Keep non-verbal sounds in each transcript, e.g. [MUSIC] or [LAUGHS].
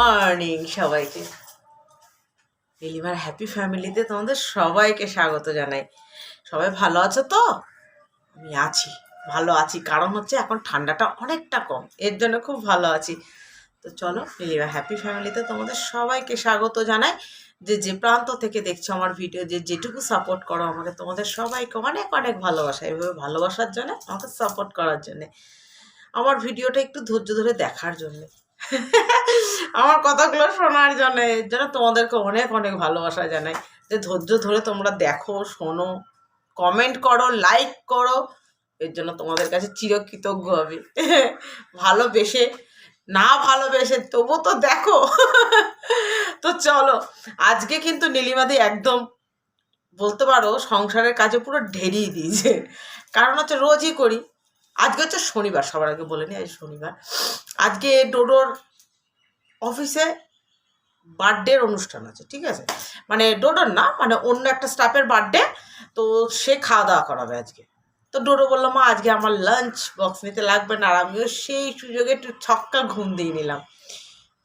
Morning সবাইকে। নীলিমার happy ফ্যামিলিতে তোমাদের সবাইকে স্বাগত জানাই। সবাই ভালো আছো তো? আমি আছি, ভালো আছি। কারণ হচ্ছে এখন ঠান্ডাটা অনেকটা কম, এর জন্য খুব ভালো আছি। তো চলো নীলিমা হ্যাপি ফ্যামিলিতে তোমাদের সবাইকে স্বাগত জানাই। যে যে প্রান্ত থেকে দেখছ আমার ভিডিও, যে যেটুকু সাপোর্ট করো আমাকে, তোমাদের সবাইকে অনেক অনেক ভালোবাসা। এভাবে ভালোবাসার জন্য আমাকে সাপোর্ট করার জন্যে। আমার ভিডিওটা একটু ধৈর্য ধরে দেখার জন্যে। আমার কথাগুলো শোনার জন্য, এর জন্য তোমাদেরকে অনেক অনেক ভালোবাসা জানাই। যে ধৈর্য ধরে তোমরা দেখো, শোনো কমেন্ট করো লাইক করো, এর জন্য তোমাদের কাছে চিরকৃতজ্ঞ আমি। ভালোবেসে, না ভালোবেসে তবু তো দেখো। তো চলো, আজকে কিন্তু নীলিমাদি একদম, বলতে পারো, সংসারের কাজে পুরো ঢেরিয়ে দিয়েছে। কারণ হচ্ছে রোজই করি। আজকে হচ্ছে শনিবার, সবার আগে বলে নি আজ শনিবার। আজকে ডোডোর অফিসে বার্থডের অনুষ্ঠান আছে, ঠিক আছে? মানে ডোডোর না মানে অন্য একটা স্টাফের বার্থডে তো সে খাওয়া দাওয়া করাবে আজকে। তো ডোডো বলল, মা, আজকে আমার লাঞ্চ বক্স নিতে লাগবে না। আর আমিও সেই সুযোগে একটু ছক্কা ঘুম দিয়ে নিলাম।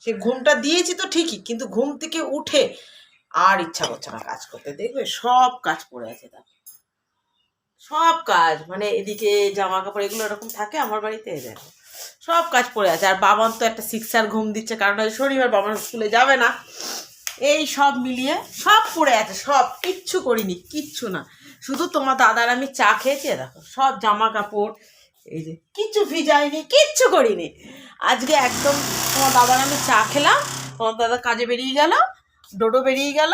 সে ঘুমটা দিয়েছি তো ঠিকই, কিন্তু ঘুম থেকে উঠে আর ইচ্ছা করছে না কাজ করতে। দেখবে সব কাজ পড়ে আছে তার। সব কাজ মানে এদিকে জামা কাপড় এগুলো এরকম থাকে আমার বাড়িতে দেখো। সব কাজ পড়ে আছে। আর বাবান তো একটা সিক্সার ঘুম দিচ্ছে, কারণ শনিবার বাবার স্কুলে যাবে না। এই সব মিলিয়ে সব পড়ে আছে, সব। কিচ্ছু করিনি, কিচ্ছু না। শুধু তোমার দাদার আমি চা খেয়েছি দেখো, সব জামা কাপড় এই যে, কিচ্ছু ভিজাইনি, কিচ্ছু করিনি। আজকে একদম তোমার দাদার আমি চা খেলাম, তোমার দাদা কাজে বেরিয়ে গেল, ডোডো বেরিয়ে গেল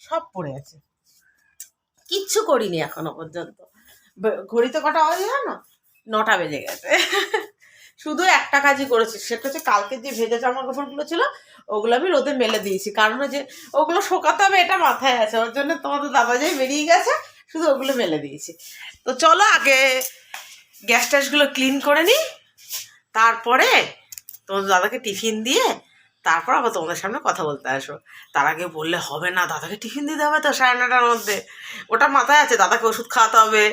সব পড়ে আছে। কিচ্ছু করিনি এখনও পর্যন্ত। ঘড়িতে কটা বাজে জানো? নটা বেজে গেছে। শুধু একটা কাজই করেছি, সেটা হচ্ছে কালকে যে ভেজা জামা কাপড়গুলো ছিল, ওগুলো আমি রোদে মেলে দিয়েছি। কারণ যে ওগুলো শোকাতে হবে, এটা মাথায় আছে। ওর জন্য তোমাদের দাদা যাই বেরিয়ে গেছে, শুধু ওগুলো মেলে দিয়েছি। তো চলো আগে গ্যাস ট্যাসগুলো ক্লিন করে নিই। তারপরে তোমাদের দাদাকে টিফিন দিয়ে তারপর আবার তোমাদের সামনে কথা বলতে আসো তার আগে বললে হবে না, দাদাকে টিফিন দিতে হবে তো সাড়ে নটার মধ্যে। ওটা মাথায় আছে, দাদাকে ওষুধ খাওয়াতে হবে।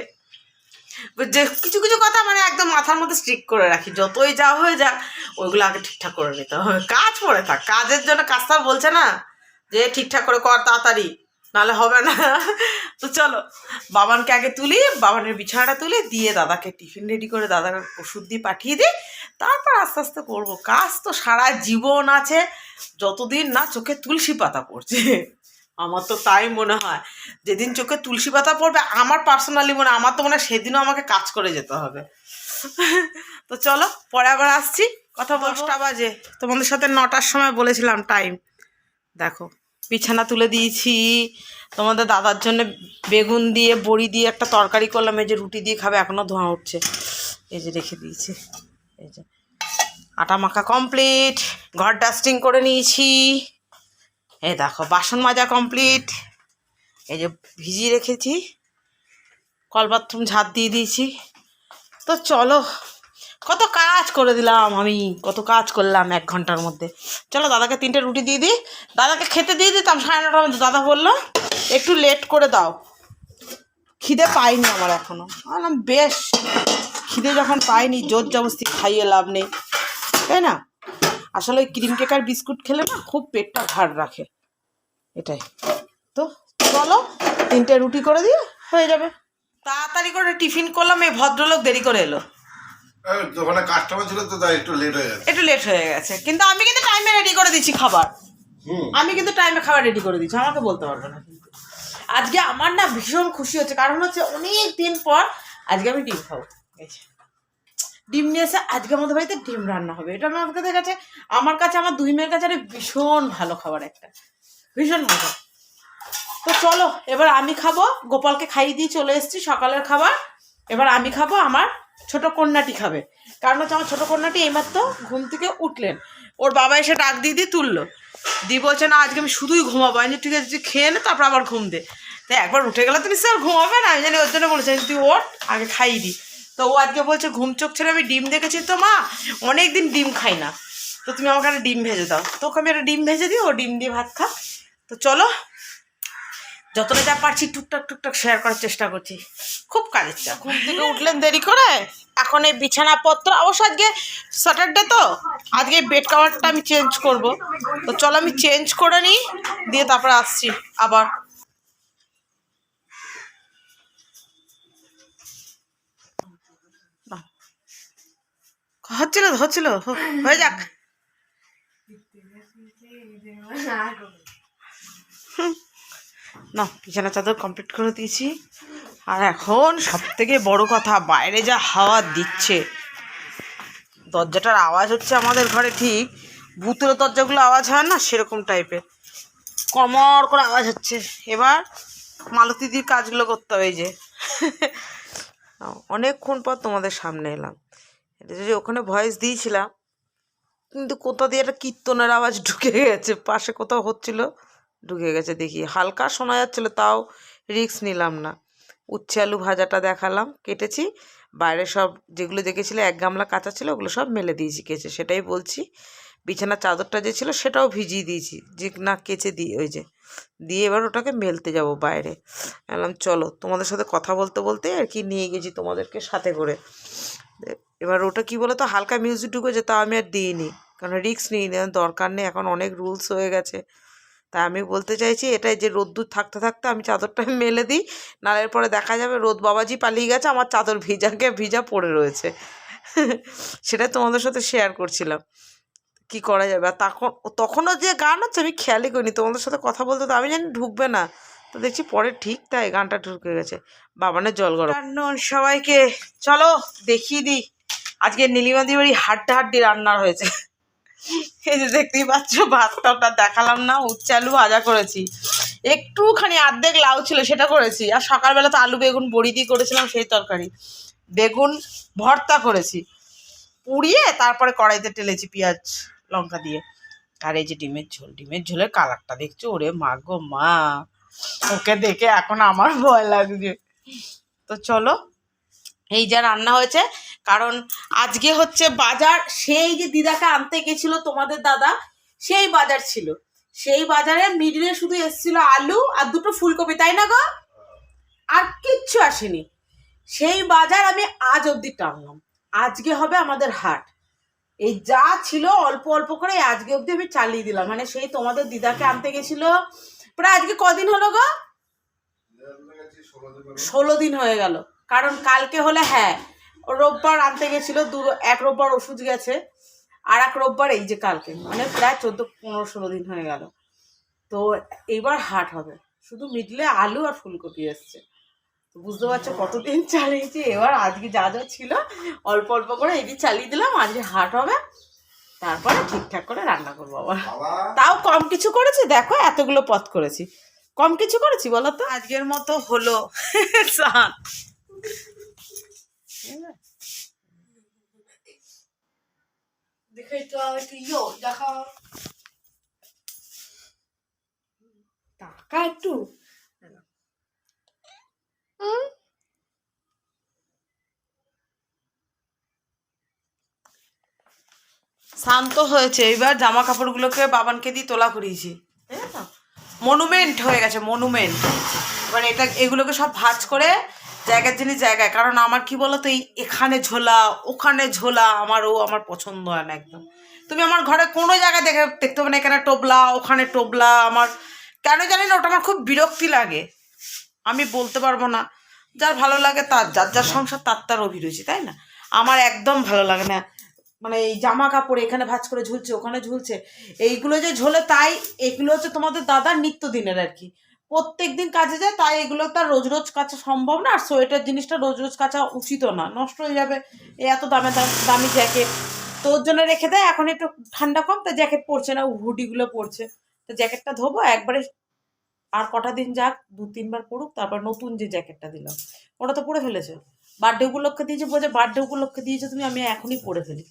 যে কিছু কিছু কথা মানে একদম মাথার মধ্যে স্ট্রিক করে রাখি। যতই যা হয়ে যাক, ওইগুলো আগে ঠিকঠাক করে নিতে হবে। কাজ পড়ে থাক, কাজের জন্য কাজটা বলছে না যে ঠিকঠাক করে কর তাড়াতাড়ি। নাহলে হবে না। তো চলো বাবানকে আগে তুলি বাবানের বিছানাটা তুলে দিয়ে দাদাকে টিফিন রেডি করে দাদাকে ওষুধ দিয়ে পাঠিয়ে দিই। তারপর আস্তে আস্তে করব। কাজ তো সারা জীবন আছে যতদিন না চোখে তুলসী পাতা পড়ছে। আমার তো তাই মনে হয় যেদিন চোখে তুলসী পাতা পড়বে আমার পার্সোনালি মনে হয় আমার তো মনে হয় সেদিনও আমাকে কাজ করে যেতে হবে। তো চলো পরে আবার আসছি। কথা দশটা বাজে। তোমাদের সাথে নটার সময় বলেছিলাম টাইম দেখো বিছানা তুলে দিয়েছি। তোমাদের দাদার জন্য বেগুন দিয়ে, বড়ি দিয়ে একটা তরকারি করলাম। এই যে রুটি দিয়ে খাবে এখনও ধোঁয়া উঠছে। এই যে রেখে দিয়েছি। এই যে আটা মাখা কমপ্লিট ঘর ডাস্টিং করে নিয়েছি। এই দেখো, বাসন মাজা কমপ্লিট এই যে ভিজিয়ে রেখেছি। কল বাথরুম ঝাঁট দিয়ে দিয়েছি। তো চলো কত কাজ করে দিলাম আমি, কত কাজ করলাম এক ঘণ্টার মধ্যে। চলো দাদাকে তিনটে রুটি দিয়ে দিই, দাদাকে খেতে দিয়ে দিতাম, সাড়ে নটার মধ্যে। দাদা বলল, একটু লেট করে দাও। খিদে পাইনি আমার এখনও। বললাম, বেশ, খিদে যখন পাইনি, জোর জবস্তি খাইয়ে লাভ নেই। তাই না? আসলে ওই ক্রিম কেক আর বিস্কুট খেলে না খুব পেটটা ভার রাখে। এটাই। তো চলো, তিনটে রুটি করে দিয়ে হয়ে যাবে। তাড়াতাড়ি করে টিফিন করলাম, এই ভদ্রলোক দেরি করে এলো। দোকানে কাস্টমার ছিল তো তাই একটু লেট হয়ে গেছে। একটু লেট হয়ে গেছে। কিন্তু আমি কিন্তু টাইমে রেডি করে দিচ্ছি খাবার। আমি কিন্তু টাইমে খাবার রেডি করে দিচ্ছি। আমাকে বলতে পারবে না আজকে আমার না ভীষণ খুশি হচ্ছে। কারণ হচ্ছে অনেক দিন পর আজকে আমি ডিম খাব। ডিম নিয়ে এসে আজকে আমাদের বাড়িতে ডিম রান্না হবে। এটা আমার কাছে আমার কাছে আমার দুই মেয়ের কাছে ভীষণ ভালো খাবার একটা। ভীষণ মজা। তো চলো এবার আমি খাব। গোপালকে খাইয়ে দিয়ে চলে এসেছি সকালের খাবার। এবার আমি খাব আমার ছোট কন্যাটি খাবে। কারণ হচ্ছে আমার ছোট কন্যাটি এইমাত্র ঘুম থেকে উঠলেন। ওর বাবা এসে ডাক দিয়ে দিয়ে তুললো। দি বলছে, না, আজকে আমি শুধুই ঘুমাবো। আমি ঠিক আছে, তুই খেয়ে নে, তারপর আবার ঘুম দে। তো একবার উঠে গেলে তো নিশ্চয় ঘুমাবে না। আমি জানি ওর জন্য বলেছে তুই ওঠ, আগে খাইয়ে দি। তো ও আজকে বলছে, ঘুম চোখ ছেড়ে আমি ডিম দেখেছি তো, মা? অনেক দিন ডিম খাই না। তো তুমি আমাকে একটা ডিম ভেজে দাও। তোকে আমি একটা ডিম ভেজে দিই, ও ডিম দিয়ে ভাত খা তো চলো যতটা যা পারছি টুকটাক টুকটাক শেয়ার করার চেষ্টা করছি। খুব কাজের চাপ। থেকে উঠলেন দেরি করে? এখন এই বিছানাপত্র অবশ্য আজকে স্যাটারডে তো? আজকে বেড কাভারটা আমি চেঞ্জ করব। তো চলো আমি চেঞ্জ করে নিই, দিয়ে তারপরে আসছি আবার। হচ্ছিল হচ্ছিল হয়ে যাক। না বিছানা চাদর কমপ্লিট করে দিয়েছি। আর এখন সব থেকে বড় কথা, বাইরে যা হাওয়া দিচ্ছে। দরজাটার আওয়াজ হচ্ছে আমাদের ঘরে ঠিক, ভূতের দরজাগুলো আওয়াজ হয় না, সেরকম টাইপের কমর করে আওয়াজ হচ্ছে। এবার মালতীদির কাজগুলো করতে হবে যে। অনেকক্ষণ পর তোমাদের সামনে এলাম। এটা যে ওখানে ভয়েস দিয়েছিলাম, কিন্তু কোথা দিয়ে একটা কীর্তনের আওয়াজ ঢুকে গেছে, পাশে কোথাও হচ্ছিল। ঢুকে গেছে দেখি। হালকা শোনা যাচ্ছিল, তাও রিস্ক নিলাম না। উচ্ছে আলু ভাজাটা দেখালাম, কেটেছি। বাইরে সব যেগুলো দেখেছিলে, এক গামলা কাঁচা ছিল, ওগুলো সব মেলে দিয়েছি, কেচে। সেটাই বলছি বিছানার চাদরটা যে ছিল, সেটাও ভিজিয়ে দিয়েছি। যে না কেচে দিই ওই যে, দিয়ে এবার ওটাকে মেলতে যাব বাইরে। বললাম, চলো, তোমাদের সাথে কথা বলতে বলতে আর কি নিয়ে গেছি তোমাদেরকে সাথে করে। এবার ওটা কি বলো তো হালকা মিউজিক ঢুকেছে তাও আমি আর দিইনি। কারণ রিস্ক নিই না দরকার নেই, এখন অনেক রুলস হয়ে গেছে। তাই আমি বলতে চাইছি এটাই যে রোদ্দুর থাকতে থাকতে আমি চাদরটা [LAUGHS] মেলে দিই নালের পরে দেখা যাবে রোদ বাবাজি পালিয়ে গেছে, আমার চাদর ভিজাকে ভিজা পড়ে রয়েছে। [LAUGHS] সেটাই তোমাদের সাথে শেয়ার করছিলাম। কি করা যাবে? আর তখন তখনও যে গান হচ্ছে আমি খেয়ালই করিনি, তোমাদের সাথে কথা বলতে তো আমি জানি ঢুকবে না। তো দেখছি পরে ঠিক তাই গানটা ঢুকে গেছে। বাবানের জল গরম। সবাইকে চলো দেখিয়ে দিই। আজকে নীলিমাদি বাড়ি হাড্ডা হাড্ডি রান্না হয়েছে। এই যে দেখতেই পাচ্ছ ভাতটা দেখালাম না উচ্ছে আলু ভাজা করেছি। একটুখানি আর্ধেক লাউ ছিল, সেটা করেছি। আর সকালবেলা তো আলু, বেগুন, বড়ি দিয়ে করেছিলাম সেই তরকারি। বেগুন ভর্তা করেছি। পুড়িয়ে তারপরে কড়াইতে টেলেছি পেঁয়াজ, লঙ্কা দিয়ে। আর এই যে ডিমের ঝোল, ডিমের ঝোলের কালারটা দেখছ? ওরে মা গো মা। ওকে দেখে এখন আমার ভয় লাগছে। তো চলো এই যা রান্না হয়েছে, কারণ আজকে হচ্ছে বাজার, সেই যে দিদাকে আনতে গেছিল তোমাদের দাদা, সেই বাজার ছিল। সেই বাজারে মিডিলে শুধু এসেছিল আলু আর দুটো ফুলকপি, তাই না গো? আর কিচ্ছু আসেনি। সেই বাজার আমি আজ অবধি টানলাম। আজকে হবে আমাদের হাট। এই যা ছিল অল্প অল্প করে আজকে অবধি আমি চালিয়ে দিলাম। মানে সেই তোমাদের দিদাকে আনতে গেছিল, প্রায় আজকে কদিন হলো গো? ষোলো দিন হয়ে গেল। কারণ কালকে হলে হ্যাঁ ও রোববার আনতে গেছিল দু এক রোববার ওষুধ গেছে আর এক রোববার এই যে কালকে মানে প্রায় চোদ্দ পনেরো ষোলো দিন হয়ে গেল। তো এইবার হাট হবে শুধু মিডলে আলু আর ফুলকপি এসছে। তো বুঝতে পারছ কতদিন চালিয়েছি এবার আজকে যা যা ছিল অল্প অল্প করে এই দিয়ে চালিয়ে দিলাম আজকে হাট হবে তারপরে ঠিকঠাক করে রান্না করব আবার। তাও কম কিছু করেছি দেখো এতগুলো পথ করেছি। কম কিছু করেছি বলো তো? আজকের মতো হলো স্নান। দেখে তো একটু। ইয়ো দেখা টাকা একটু শান্ত হয়েছে। এবার জামা কাপড়গুলোকে বাবানকে দিয়ে তোলা করিয়েছি। মনুমেন্ট হয়ে গেছে মনুমেন্ট এবার এটা এগুলোকে সব ভাঁজ করে জায়গার জিনিস জায়গায় কারণ আমার কি বলো তো এই এখানে ঝোলা, ওখানে ঝোলা, আমার ও আমার পছন্দ হয় না একদম। তুমি আমার ঘরে কোনো জায়গায় দেখে দেখতে হবে না, এখানে টোবলা, ওখানে টোবলা, আমার কেন জানি না, ওটা আমার খুব বিরক্তি লাগে। আমি বলতে পারব না, যার ভালো লাগে তার, যার যার সংসার তার তার অভিরুচি, তাই না? আমার একদম ভালো লাগে না। মানে এই জামা কাপড় এখানে ভাঁজ করে ঝুলছে, ওখানে ঝুলছে, এইগুলো যে ঝোলে তাই, এগুলো হচ্ছে তোমাদের দাদার নিত্য দিনের আর কি। প্রত্যেক দিন কাজে যায়, তাই এগুলো তার রোজ রোজ কাচা সম্ভব না। আর সোয়েটার জিনিসটা রোজ রোজ কাচা উচিতও না, নষ্ট হয়ে যাবে এত দাম দামি জ্যাকেট। তো ওর জন্য রেখে দেয়, এখন একটু ঠান্ডা কম, তো জ্যাকেট পরছে না, হুডিগুলো পরছে। তো জ্যাকেটটা ধোবো, একবারে আর কটা দিন যাক, দু তিনবার পড়ুক তারপর নতুন যে জ্যাকেটটা দিলাম, ওটা তো পরে ফেলেছে। বার্থডে উপলক্ষে দিয়েছে বলছে বার্থডে উপলক্ষে দিয়েছে তুমি, আমি এখনই পরে ফেলি,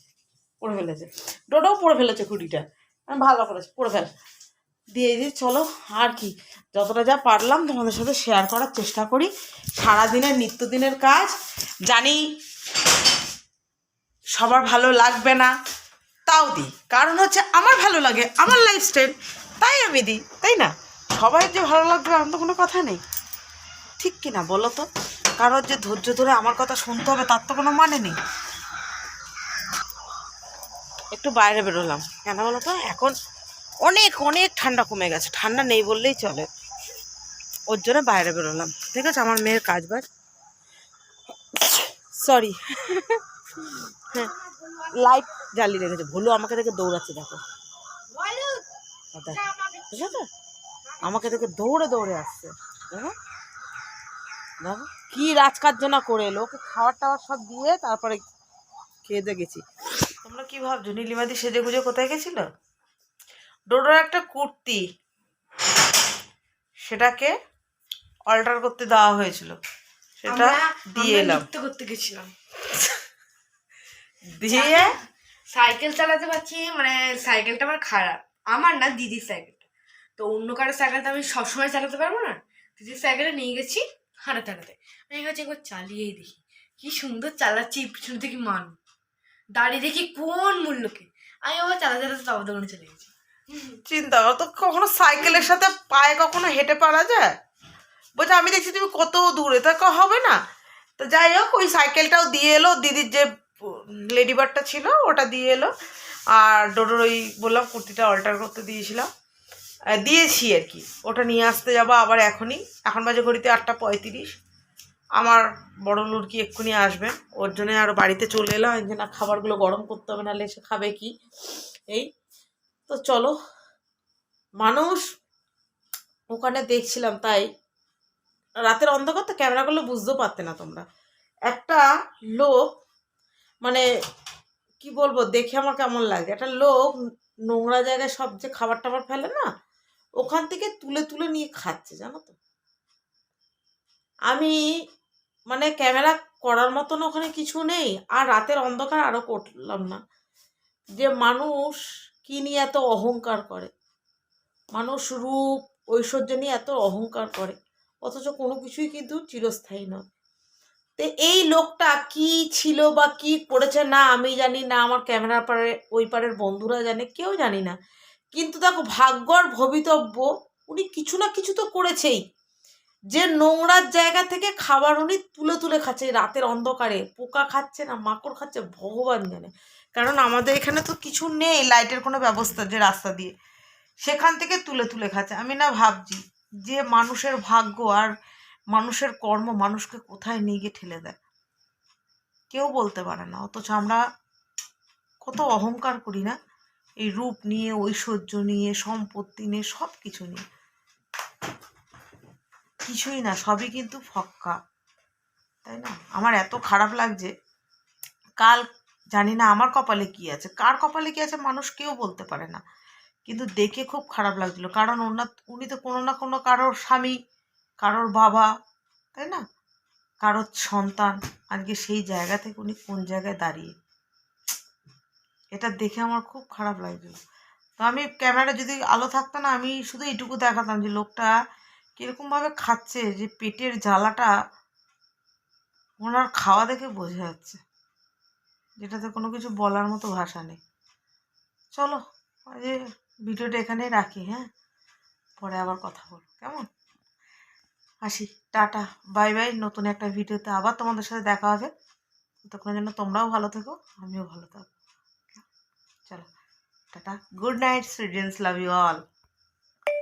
পরে ফেলেছে। ডোডোও পরে ফেলেছে হুডিটা আমি ভালো করেছে, পরে ফেল। দিয়ে দিয়ে চলো, আর কি। যতটা যা পারলাম তোমাদের সাথে শেয়ার করার চেষ্টা করি। সারাদিনের নিত্যদিনের কাজ। জানি সবার ভালো লাগবে না, তাও দিই। কারণ হচ্ছে আমার ভালো লাগে, আমার লাইফস্টাইল তাই আমি দিই, তাই না? সবাই যে ভালো লাগবে এমন তো কোনো কথা নেই। ঠিক কি না বলো তো? কারোর যে ধৈর্য ধরে আমার কথা শুনতে হবে, তার তো কোনো মানে নেই। একটু বাইরে বেরোলাম। কেন বলো তো? এখন অনেক অনেক ঠান্ডা কমে গেছে। ঠান্ডা নেই বললেই চলে। ওর জন্য বাইরে বেরোলাম। ঠিক আছে? আমার মেয়ের কাজ বাজ সরি হ্যাঁ। লাইট জ্বালিয়ে রেখেছে। ভুলু আমাকে দেখে দৌড়াচ্ছে, দেখো। ঠিক আমাকে দেখে দৌড়ে দৌড়ে আসছে। দেখো। দেখো কি রাজকার্যনা করে এলো। ওকে খাবার টাবার সব দিয়ে তারপরে খেয়ে দিয়ে গেছি। তোমরা কি ভাবছ? নীলিমাদি সেজে গুজে কোথায় গেছিল? ডোডোর একটা কুর্তি। সেটাকে অল্টার করতে দেওয়া হয়েছিল। সেটা দিয়ে এলাম। করতে গেছিলাম। দিয়ে সাইকেল চালাতে পারছি মানে সাইকেলটা আমার খারাপ। আমার না দিদির সাইকেলটা। তো অন্য কারোর সাইকেলটা আমি সবসময় চালাতে পারব না। দিদির সাইকেলে নিয়ে গেছি হাঁটাতে হাঁটাতে আমি হচ্ছে একবার চালিয়েই দেখি। কি সুন্দর চালাচ্ছি পিছনে থেকে মান দাঁড়িয়ে দেখি কোন মূল্যকে। আমি আবার চালাতে চালাতে বাবা দোকানে চলে গেছি। চিন্তা করো, তো কখনো সাইকেলের সাথে পায়ে কখনো হেঁটে পারা যায়? বলছে, আমি দেখছি তুমি কত দূরে, তা হবে না? তো যাই হোক, ওই সাইকেলটাও দিয়ে এলো, দিদির যে লেডিবারটা ছিল, ওটা দিয়ে এলো, আর ডোডোর ওই বললাম কুর্তিটা অল্টার করতে দিয়েছিলাম। দিয়েছি আর কি, ওটা নিয়ে আসতে যাব আবার এখনই। এখন বাজে ঘড়িতে আটটা পঁয়ত্রিশ। আমার বড় লুড়কি এক্ষুনি আসবেন ওর জন্য আরও বাড়িতে চলে এলাম যে না খাবারগুলো গরম করতে হবে, নাহলে সে খাবে কি? এই তো চলো, মানুষ, ওখানে দেখছিলাম তাই। রাতের অন্ধকার তো ক্যামেরাগুলো বুঝতেও পারতে না তোমরা। একটা লোক মানে কি বলব, দেখে আমার কেমন লাগে। একটা লোক নোংরা জায়গায় সব যে খাবার টাবার ফেলে না, ওখান থেকে তুলে তুলে নিয়ে খাচ্ছে, জানো তো। আমি মানে ক্যামেরা করার মতন ওখানে কিছু নেই, আর রাতের অন্ধকার আরও করলাম না। যে মানুষ কি নিয়ে এত অহংকার করে? মানুষ রূপ, ঐশ্বর্য নিয়ে এত অহংকার করে, অথচ কোনো কিছুই কিন্তু চিরস্থায়ী নয়। তো এই লোকটা কি ছিল বা কি করেছে না আমি জানি না, আমার ক্যামেরার পারে ওই পারের বন্ধুরা জানে, কেউ জানি না। কিন্তু দেখো ভাগ্যর ভবিতব্য, উনি কিছু না কিছু তো করেছেই। যে নোংরার জায়গা থেকে খাবার উনি তুলে তুলে খাচ্ছে, রাতের অন্ধকারে, পোকা খাচ্ছে না, মাকড় খাচ্ছে, ভগবান জানে। কারণ আমাদের এখানে তো কিছু নেই লাইটের কোনো ব্যবস্থা যে রাস্তা দিয়ে। সেখান থেকে তুলে তুলে খাচ্ছে। আমি না ভাবছি যে মানুষের ভাগ্য আর মানুষের কর্ম মানুষকে কোথায় নিয়ে গিয়ে ঠেলে দেয়? কেউ বলতে পারে না। অথচ আমরা কত অহংকার করি না? এই রূপ নিয়ে, ঐশ্বর্য নিয়ে, সম্পত্তি নিয়ে সব কিছু নিয়ে। কিছুই না, সবই কিন্তু ফক্কা। তাই না? আমার এত খারাপ লাগছে। কাল জানি না আমার কপালে কি আছে। কার কপালে কি আছে মানুষ কেউ বলতে পারে না। কিন্তু দেখে খুব খারাপ লাগছিল। কারণ ওনার উনি তো কোনো না কোনো কারোর স্বামী, কারোর বাবা, তাই না? কারোর সন্তান। আজকে সেই জায়গা থেকে উনি কোন জায়গায় দাঁড়িয়ে? এটা দেখে আমার খুব খারাপ লাগছিল। তো আমি ক্যামেরা যদি আলো থাকতো না, আমি শুধু এইটুকু দেখাতাম যে লোকটা কীরকমভাবে খাচ্ছে, যে পেটের জ্বালাটা ওনার খাওয়া দেখে বোঝা যাচ্ছে। যেটাতে কোনো কিছু বলার মতো ভাষা নেই। চলো এ ভিডিওটা এখানেই রাখি হ্যাঁ? পরে আবার কথা বলব, কেমন? আসি, টাটা, বাই বাই, নতুন একটা ভিডিওতে আবার তোমাদের সাথে দেখা হবে। ততক্ষণের জন্য তোমরাও ভালো থেকো, আমিও ভালো থাকব। চলো, tata, good night, students, love you all.